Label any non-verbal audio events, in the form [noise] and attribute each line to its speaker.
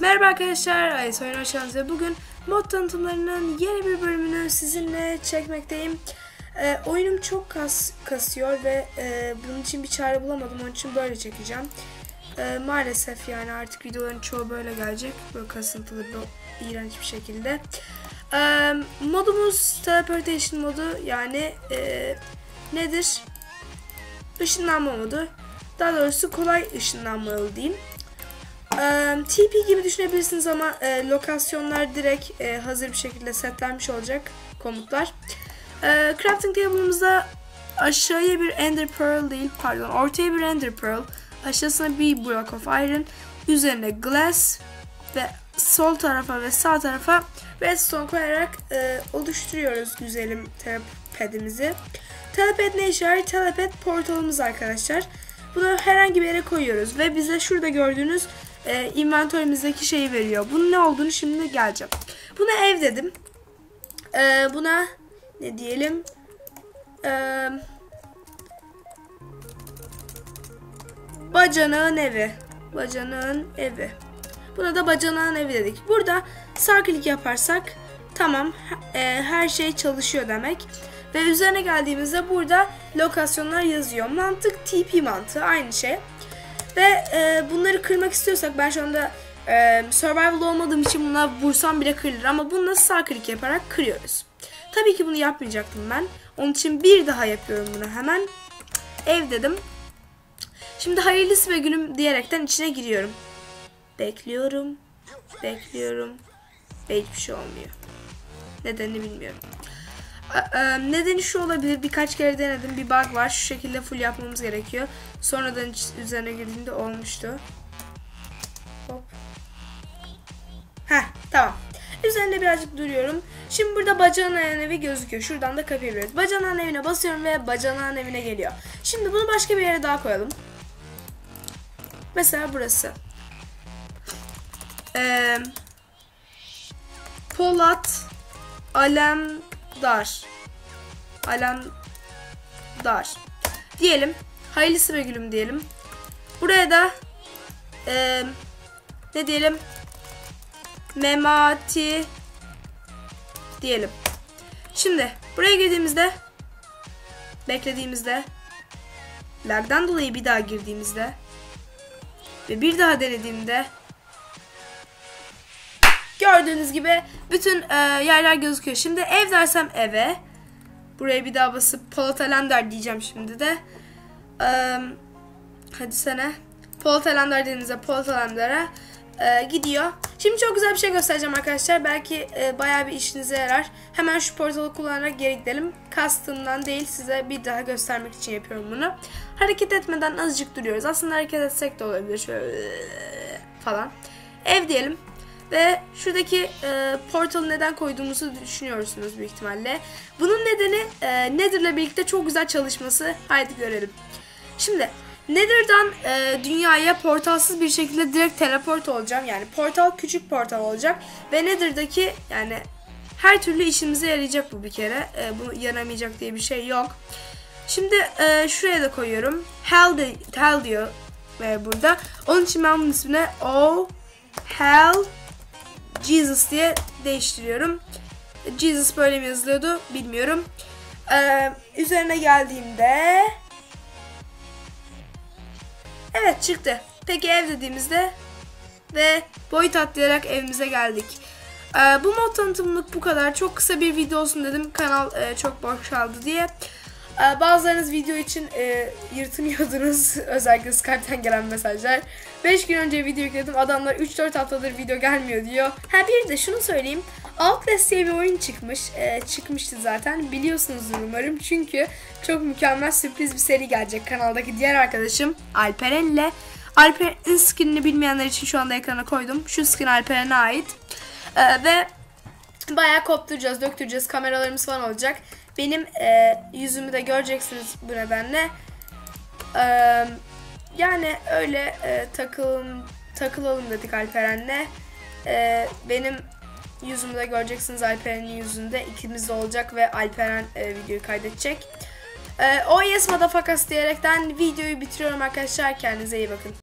Speaker 1: Merhaba arkadaşlar, Ayes Oyun hoş ve bugün mod tanıtımlarının yeni bir bölümünü sizinle çekmekteyim. Ee, oyunum çok kas, kasıyor ve e, bunun için bir çare bulamadım, onun için böyle çekeceğim. Ee, maalesef yani artık videoların çoğu böyle gelecek, böyle kasıntılı, böyle iğrenç bir şekilde. Ee, modumuz Teleportation modu, yani e, nedir? Işınlanma modu. Daha doğrusu kolay ışınlanmalı diyeyim. Ee, TP gibi düşünebilirsiniz ama e, lokasyonlar direkt e, hazır bir şekilde setlenmiş olacak komutlar. E, crafting table'ımızda aşağıya bir ender pearl değil pardon ortaya bir ender pearl aşağısına bir block of iron üzerine glass ve sol tarafa ve sağ tarafa redstone koyarak e, oluşturuyoruz güzelim telepadimizi. Telepad ne işe yarar? Portalımız arkadaşlar. Bunu herhangi bir yere koyuyoruz ve bize şurada gördüğünüz e, inventörümüzdeki şeyi veriyor. Bunun ne olduğunu şimdi geleceğim. Buna ev dedim. E, buna ne diyelim? E, bacanağın evi. Bacanağın evi. Buna da bacanağın evi dedik. Burada sağ yaparsak tamam e, her şey çalışıyor demek. Ve üzerine geldiğimizde burada lokasyonlar yazıyor. Mantık TP mantığı aynı şey. Ve e, bunları kırmak istiyorsak ben şu anda e, survival olmadığım için buna vursam bile kırılır ama bunu nasıl sağ klik yaparak kırıyoruz. Tabii ki bunu yapmayacaktım ben. Onun için bir daha yapıyorum bunu hemen. Ev dedim. Şimdi hayırlısı ve günüm diyerekten içine giriyorum. Bekliyorum. Bekliyorum. Ve hiçbir şey olmuyor. Nedenini bilmiyorum. Nedeni şu olabilir. Birkaç kere denedim. Bir bug var. Şu şekilde full yapmamız gerekiyor. Sonradan üzerine girdiğimde olmuştu. Hop. Heh tamam. Üzerinde birazcık duruyorum. Şimdi burada bacanağın evi gözüküyor. Şuradan da kapayabiliriz. Bacanağın evine basıyorum ve bacanağın evine geliyor. Şimdi bunu başka bir yere daha koyalım. Mesela burası. Ee, Polat Alem dar. Alan dar. Diyelim. Hayırlısı ve gülüm diyelim. Buraya da e, ne diyelim? Memati diyelim. Şimdi buraya girdiğimizde beklediğimizde lagdan dolayı bir daha girdiğimizde ve bir daha denediğimde Gördüğünüz gibi bütün e, yerler gözüküyor. Şimdi ev dersem eve. Buraya bir daha basıp Polat Alemdar diyeceğim şimdi de. E, hadi sene. Polat Alemdar dediğinizde Polat e, gidiyor. Şimdi çok güzel bir şey göstereceğim arkadaşlar. Belki e, bayağı bir işinize yarar. Hemen şu portalı kullanarak geri gidelim. Kastımdan değil size bir daha göstermek için yapıyorum bunu. Hareket etmeden azıcık duruyoruz. Aslında hareket etsek de olabilir. Şöyle falan. Ev diyelim. Ve şuradaki e, portalı neden koyduğumuzu düşünüyorsunuz büyük ihtimalle. Bunun nedeni e, Nether'la birlikte çok güzel çalışması. Haydi görelim. Şimdi Nether'dan e, dünyaya portalsız bir şekilde direkt teleport olacağım. Yani portal küçük portal olacak. Ve Nether'daki yani her türlü işimize yarayacak bu bir kere. E, bu yaramayacak diye bir şey yok. Şimdi e, şuraya da koyuyorum. Hell, de, hell diyor e, burada. Onun için ben bunun ismine Oh Hell Jesus diye değiştiriyorum. Jesus böyle mi yazılıyordu bilmiyorum. Ee, üzerine geldiğimde Evet çıktı. Peki ev dediğimizde ve boyut atlayarak evimize geldik. Ee, bu mod tanıtımlık bu kadar. Çok kısa bir video olsun dedim. Kanal e, çok boşaldı diye. Ee, bazılarınız video için e, yırtınıyordunuz. [laughs] Özellikle Skype'ten gelen mesajlar. 5 gün önce video yükledim. Adamlar 3-4 haftadır video gelmiyor diyor. Ha bir de şunu söyleyeyim. Outlast diye bir oyun çıkmış. E, çıkmıştı zaten. Biliyorsunuzdur umarım. Çünkü çok mükemmel sürpriz bir seri gelecek. Kanaldaki diğer arkadaşım Alperen ile. Alperen'in skinini bilmeyenler için şu anda ekrana koydum. Şu skin Alperen'e ait. E, ve bayağı kopturacağız, döktüreceğiz. Kameralarımız falan olacak. Benim e, yüzümü de göreceksiniz bu nedenle. E, yani öyle e, takılım, takılalım dedik Alperen'le. E, benim yüzümü de göreceksiniz Alperen'in yüzünde. ikimiz de olacak ve Alperen e, videoyu kaydedecek. E, o yes motherfuckers diyerekten videoyu bitiriyorum arkadaşlar. Kendinize iyi bakın.